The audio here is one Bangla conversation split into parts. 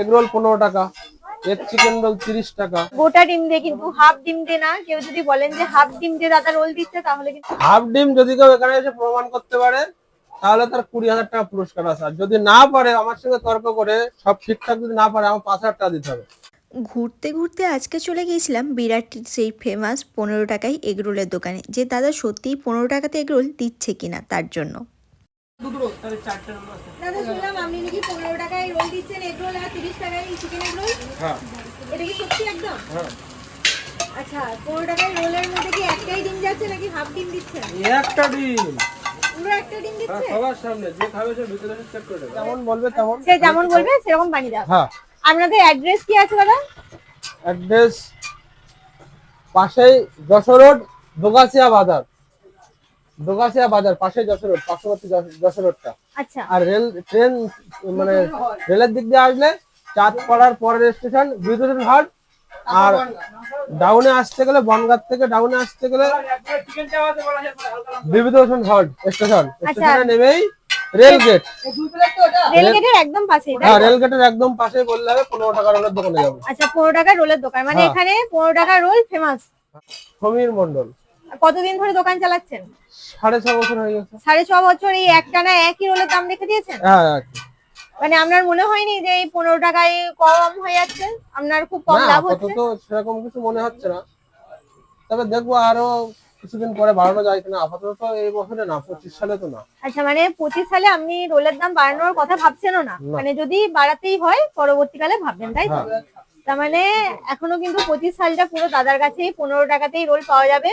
এগ রোল পনেরো টাকা এগ চিকেন রোল তিরিশ টাকা। গোটা ডিম দিয়ে কিন্তু হাফ ডিম দিয়ে না কেউ যদি বলেন যে হাফ ডিম দিয়ে দাদা রোল দিচ্ছে তাহলে কিন্তু হাফ ডিম যদি কেউ এখানে এসে প্রমাণ করতে পারে তাহলে তার কুড়ি হাজার টাকা পুরস্কার আছে। আর যদি না পারে আমার সঙ্গে তর্ক করে সব ঠিকঠাক যদি না পারে আমার পাঁচ হাজার টাকা দিতে হবে। ঘুরতে ঘুরতে আজকে চলে গিয়েছিলাম বিরাট সেই ফেমাস পনেরো টাকায় এগরোলের দোকানে যে দাদা সত্যিই পনেরো টাকাতে এগরোল দিচ্ছে কিনা তার জন্য। দাদা শুনলাম আপনি নাকি পনেরো টাকায় রোল দিচ্ছেন এগ রোল আর তিরিশ টাকায় চিকেন এগ রোল হ্যাঁ। এটা কি সত্যি একদম? হ্যাঁ। আচ্ছা পনেরো টাকায় রোলের মধ্যে কি একটাই ডিম যাচ্ছে নাকি হাফ ডিম দিচ্ছেন একটা ডিম। পুরো একটা ডিম হ্যাঁ, দিচ্ছে? সবার সামনে যে খাবে সে ভিতরে চেক করে দেবে। যেমন বলবে তেমন সে যেমন বলবে সেরকম বানিয়ে দাও হ্যাঁ। আপনাদের অ্যাড্রেস কি আছে দাদা? অ্যাড্রেস পাশেই যশোর রোড দোগাছিয়া বাজার। দোগাছিয়া বাজার পাশে যশোর রোড পার্শ্ববর্তী যশ- যশোর রোডটা আচ্ছা। আর রেল ট্রেন মানে রেলের দিক দিয়ে আসলে চাঁদপাড়ার পরের স্টেশন বিদ্যুৎ হাট আর ডাউনে আসতে গেলে বনগাঁ থেকে ডাউনে আসতে গেলে বিভূতিভূষণ হল্ট স্টেশন। স্টেশনে নেমেই রেল গেট। রেল গেটের একদম হ্যাঁ রেল গেটের একদম পাশে বললে হবে পনেরো টাকার ওনার দোকানে যাব। আচ্ছা পনেরো টাকার রোলের দোকান মানে হ্যাঁ। এখানে পনেরো টাকার রোল ফেমাস। সমীর মন্ডল কতদিন ধরে দোকান চালাচ্ছেন? সাড়ে ছ বছর হয়ে গেছে। সাড়ে ছ বছর এই একটানা একই রোলের দাম রেখে দিয়েছেন? হ্যাঁ হ্যাঁ। মানে আপনার মনে হয়নি যে এই পনেরো টাকায় কম হয়ে যাচ্ছে? আপনার খুব কম লাভ হচ্ছে? আপাতত সেরকম কিছু মনে হচ্ছে না। তবে দেখব আরও কিছুদিন পরে বাড়ানো যায় কিনা। আপাতত তো এই বছরে না পঁচিশ সালে তো না। আচ্ছা মানে পঁচিশ সালে আপনি রোলের দাম বাড়ানোর কথা ভাবছেনও না? না। মানে যদি বাড়াতেই হয় পরবর্তীকালে ভাববেন তাই তো? হ্যাঁ। তার মানে এখনও কিন্তু পঁচিশ সালটা পুরো দাদার কাছেই পনেরো টাকাতেই রোল পাওয়া যাবে।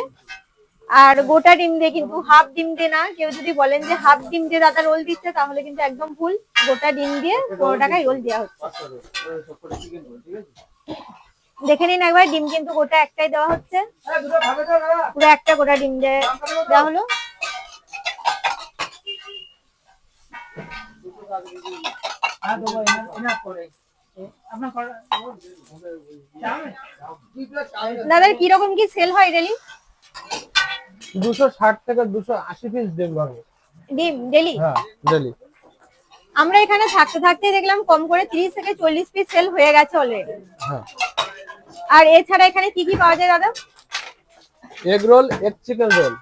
আর গোটা ডিম দিয়ে কিন্তু হাফ ডিম দিয়ে না, কেউ যদি বলেন যে হাফ ডিম দিয়ে দাদা রোল দিচ্ছে, তাহলে কিন্তু একদম ভুল। গোটা ডিম দিয়ে পনেরো টাকায় রোল দেওয়া হচ্ছে। দেখে নিন একবার, ডিম কিন্তু গোটা একটাই দেওয়া হচ্ছে। পুরো একটা গোটা ডিম দিয়ে দেওয়া হলো। দাদার কীরকম কি সেল হয় ডেলি দুশো ষাট থেকে দুশো আশি পিস ডিম ভাঙে। ডিম ডেলি? হ্যাঁ ডেলি। আমরা এখানে থাকতে থাকতে দেখলাম কম করে তিরিশ থেকে চল্লিশ পিস সেল হয়ে গেছে অলরেডি হ্যাঁ। আর এছাড়া এখানে কি কি পাওয়া যায় দাদা? Egg roll egg chicken roll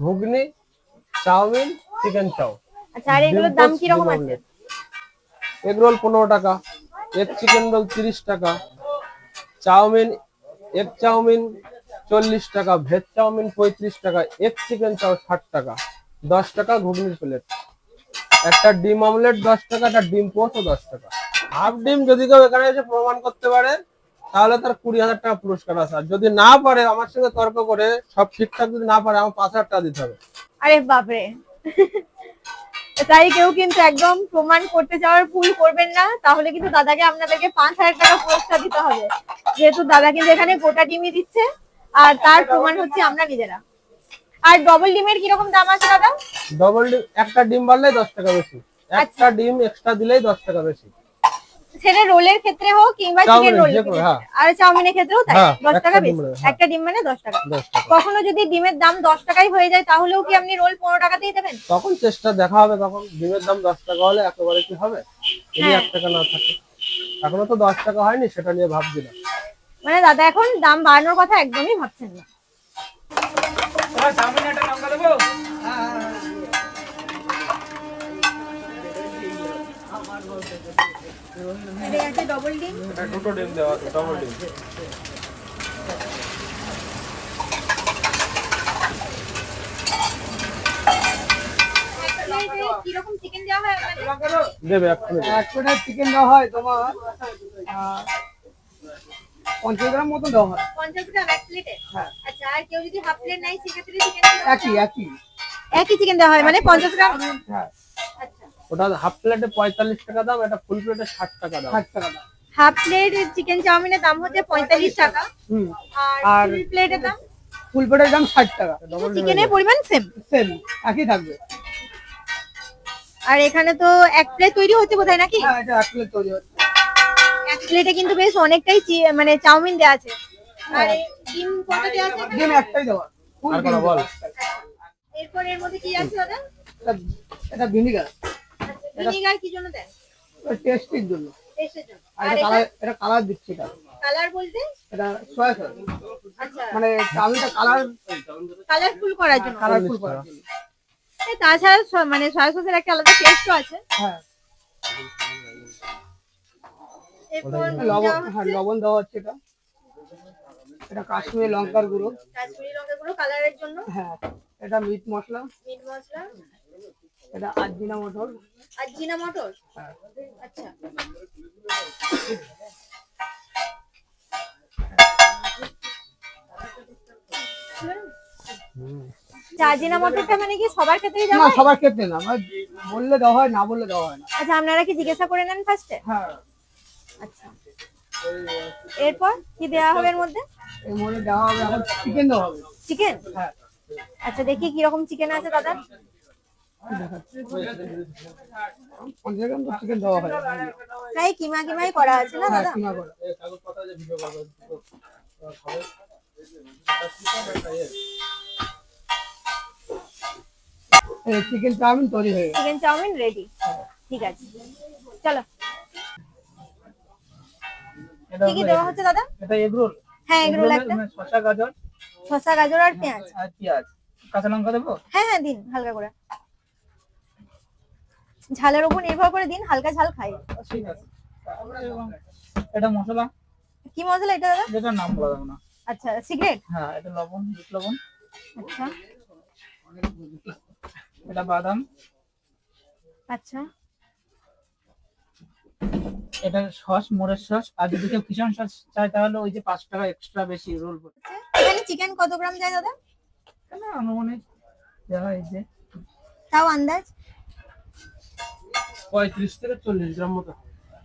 ঘুগনি চাউমিন চিকেন চাউ আচ্ছা আর এগুলোর দাম কীরকম আছে? এগ রোল পনেরো টাকা এগ চিকেন রোল তিরিশ টাকা চাউমিন এগ চাউমিন চল্লিশ টাকা, ভেজ চাউমিন পঁয়ত্রিশ টাকা এগ চিকেন চাউ ষাট টাকা, দশ টাকা ঘুগনির প্লেট একটা ডিম অমলেট দশ টাকা, একটা ডিম পোস্টও দশ টাকা। হাফ ডিম যদি কেউ এখানে এসে প্রমাণ করতে পারে, তাহলে তার কুড়ি হাজার টাকা পুরস্কার আছে। আর যদি না পারে, আমার সঙ্গে তর্ক করে, সব ঠিকঠাক যদি না পারে, আমার পাঁচ হাজার টাকা দিতে হবে। আরে বাপরে। তাই কেউ কিন্তু একদম প্রমাণ করতে যাওয়ার ভুল করবেন না, তাহলে কিন্তু দাদাকে আপনাদেরকে পাঁচ হাজার টাকা পুরস্কার দিতে হবে। যেহেতু দাদা কিন্তু এখানে গোটা ডিমই দিচ্ছে। আর তার প্রমাণ হচ্ছে আমরা নিজেরা। আর ডবল ডিমের কীরকম দাম আছে দাদা? ডবল ডিম একটা ডিম বাড়লে দশ টাকা বেশি। একটা ডিম এক্সট্রা দিলেই দশ টাকা বেশি। সেটা রোলের ক্ষেত্রে হোক কিংবা চিকেন চাউমিনের, রোল যে কোনো, হ্যাঁ। আর চাউমিনের ক্ষেত্রেও তাই হ্যাঁ, দশ টাকা বেশি। হ্যাঁ। একটা ডিম মানে দশ টাকা। কখনো যদি ডিমের দাম দশ টাকাই হয়ে যায় তাহলেও কি আপনি রোল পনেরো টাকাতেই দেবেন? তখন চেষ্টা দেখা হবে তখন ডিমের দাম দশ টাকা হলে একেবারে কি হবে? যদি হ্যাঁ। এক টাকা না থাকে। এখনও তো দশ টাকা হয়নি সেটা নিয়ে ভাবছি না। মানে দাদা এখন দাম বাড়ানোর কথা একদমই ভাবছেন না। এটা আছে ডবল ডিম দুটো ডিম দেওয়া ডবল ডিম। কীরকম চিকেন দেওয়া আপনাদের? দেবে এক প্লেট। এক প্লেটের চিকেন দেওয়া হয় তোমার। পঞ্চাশ গ্রাম মতো দেওয়া হয় পঞ্চাশ গ্রাম এক প্লেটে হ্যাঁ। আচ্ছা আর কেউ যদি হাফ প্লেট নেয় সেক্ষেত্রে চিকেন একই একই। একই চিকেন দেওয়া হয় মানে পঞ্চাশ গ্রাম? হ্যাঁ। আচ্ছা। ওটা হাফ প্লেটে পঁয়তাল্লিশ টাকা দাম এটা ফুল প্লেটে ষাট টাকা দাম। ষাট টাকা দাম। হাফ প্লেট চিকেন চাউমিনের দাম হচ্ছে পঁয়তাল্লিশ টাকা। হুম। আর ফুল প্লেটের দাম? ফুল প্লেটের দাম ষাট টাকা। চিকেনের পরিমাণ সেম সেম একই থাকবে। আর এখানে তো এক প্লেট তৈরি হচ্ছে বোধহয় নাকি? হ্যাঁ এটা এক প্লেট তৈরি হচ্ছে। এক প্লেটে কিন্তু বেশ অনেকটাই চি- মানে চাউমিন দেওয়া আছে। আর ডিম কত দেওয়া আছে? ডিম একটাই দেওয়া। আর কোনো বল। এরপর এর মধ্যে কি আছে দাদা? এটা এটা ভিনিগার। কি জন্য দেন টেস্টির জন্য। টেস্টের জন্য। আর আর এটা এটা কালার এটা কালার দিচ্ছি এটা। কালার বলতে? এটা সয়া সস আচ্ছা। মানে চাউমিনটা কালার কালারফুল করার জন্য। কালারফুল করার জন্য। তাছাড়া মানে সয়া সসের একটা আলাদা টেস্টও আছে। হ্যাঁ। এরপর লবণ হ্যাঁ লবণ দেওয়া হচ্ছে এটা। এটা কাশ্মীরি লঙ্কার গুঁড়ো। কাশ্মীরি লঙ্কা গুঁড়ো কালারের জন্য। হ্যাঁ এটা মিট মশলা। মিট মশলা। এটা আজিনা মটর। আর জিনা মটর? হ্যাঁ। আচ্ছা। চাজিনা মটরটা মানে কি সবার ক্ষেত্রেই না দেওয়া হয়? সবার ক্ষেত্রে না মানে বললে দেওয়া হয় না বললে দেওয়া হয় না। আচ্ছা আপনারা কি জিজ্ঞাসা করে নেন ফার্স্টে হ্যাঁ। আচ্ছা এরপর কি দেওয়া হবে এর মধ্যে? এর মধ্যে দেওয়া হবে এখন চিকেন দেওয়া হবে। চিকেন হ্যাঁ। আচ্ছা দেখি কি রকম চিকেন আছে দাদা প্রায় কিমা কিমাই করা আছে না হ্যাঁ দাদা? চিকেন চাউমিন তৈরি হয়ে চিকেন চাউমিন রেডি ঠিক আছে। চলো। কি কি দেওয়া হচ্ছে দাদা? এটা এগ রোল হ্যাঁ এগুলো একটা। শসা গাজর। শসা গাজর আর পেঁয়াজ। আর পেঁয়াজ। কাঁচা লঙ্কা দেবো? হ্যাঁ হ্যাঁ দিন হালকা করে। ঝালের উপর নির্ভর করে দিন হালকা ঝাল খাই। ঠিক আছে। এটা মশলা? কি মশলা এটা দাদা? যেটা নাম বলা যাবে না। আচ্ছা সিগারেট? হ্যাঁ এটা লবণ বিট লবণ। আচ্ছা। এটা বাদাম। আচ্ছা। এটা সস মোরের সস আর যদি কেউ কিষান সস চায় তাহলে ওই যে পাঁচ টাকা এক্সট্রা বেশি রোল করে। এখানে চিকেন কত গ্রাম যায় দাদা? কেন আনুমানিক দেওয়া এই যে তাও আন্দাজ? পঁয়ত্রিশ থেকে চল্লিশ গ্রাম মতো।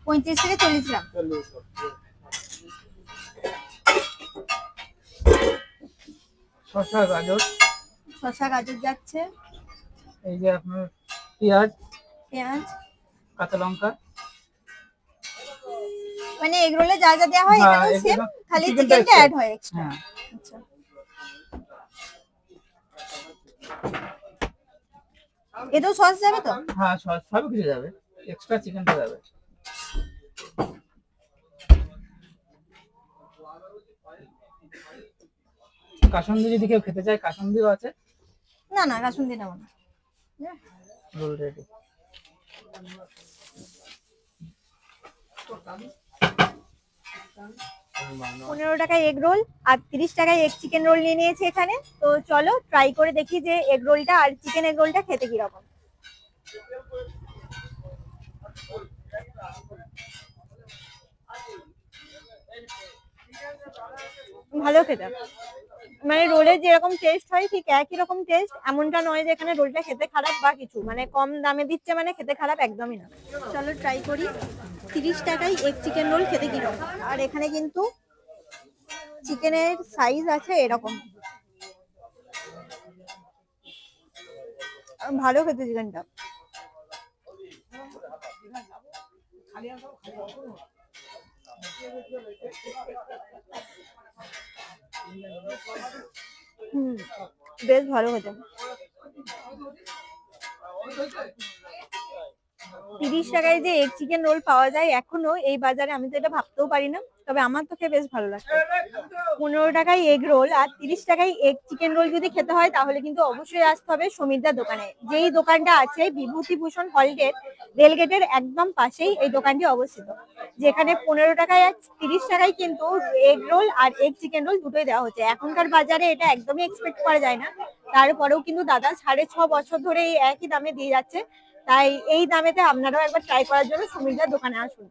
পঁয়ত্রিশ থেকে চল্লিশ গ্রাম। চল্লিশ শসা গাজর। শসা গাজর যাচ্ছে। এই যে আপনার পেঁয়াজ। পেঁয়াজ। কাঁচা লঙ্কা। মানে এগরোলে যা যা দেওয়া হয় হ্যাঁ, এখানেও সেম খালি চিকেনটা চিকেনটা অ্যাড হয় এক্সট্রা হ্যাঁ। আচ্ছা। এতেও সস যাবে তো? হ্যাঁ সস সব কিছু যাবে। এক্সট্রা চিকেনটা যাবে। কাসন্দি যদি কেউ খেতে চায় কাসন্দিও আছে। না না কাসুন্দি নেব না। রোল রেডি পনেরো টাকায় এগ রোল আর তিরিশ টাকায় এগ চিকেন রোল নিয়ে নিয়েছে এখানে। তো চলো ট্রাই করে দেখি যে এগ রোলটা আর চিকেন এগ রোলটা খেতে কীরকম ভালো খেতে মানে রোলের যেরকম টেস্ট হয় ঠিক একই রকম টেস্ট এমনটা নয় যে এখানে রোলটা খেতে খারাপ বা কিছু। মানে কম দামে দিচ্ছে মানে খেতে খারাপ একদমই না। চলো ট্রাই করি। তিরিশ টাকায় এগ চিকেন রোল খেতে কীরকম আর এখানে কিন্তু চিকেনের সাইজ আছে এরকম। ভালো খেতে চিকেনটা বেশ ভালো খেতে তিরিশ টাকায় যে এগ চিকেন রোল পাওয়া যায় এখনও, এই বাজারে আমি তো এটা ভাবতেও পারি না, তবে আমার তো খেয়ে বেশ ভালো লাগে পনেরো টাকায় এগ রোল আর তিরিশ টাকায় এগ চিকেন রোল যদি খেতে হয়, তাহলে কিন্তু অবশ্যই আসতে হবে সমীরদার দোকানে। যেই দোকানটা আছে বিভূতিভূষণ হলগেট রেলগেটের একদম পাশেই এই দোকানটি অবস্থিত। যেখানে পনেরো টাকায় আর তিরিশ টাকায় কিন্তু এগ রোল আর এগ চিকেন রোল দুটোই দেওয়া হচ্ছে। এখনকার বাজারে এটা একদমই এক্সপেক্ট করা যায় না। তারপরেও কিন্তু দাদা সাড়ে ছ বছর ধরে এই একই দামে দিয়ে যাচ্ছে। তাই এই দামেতে আপনারাও একবার ট্রাই করার জন্য সমীরদার দোকানে আসুন।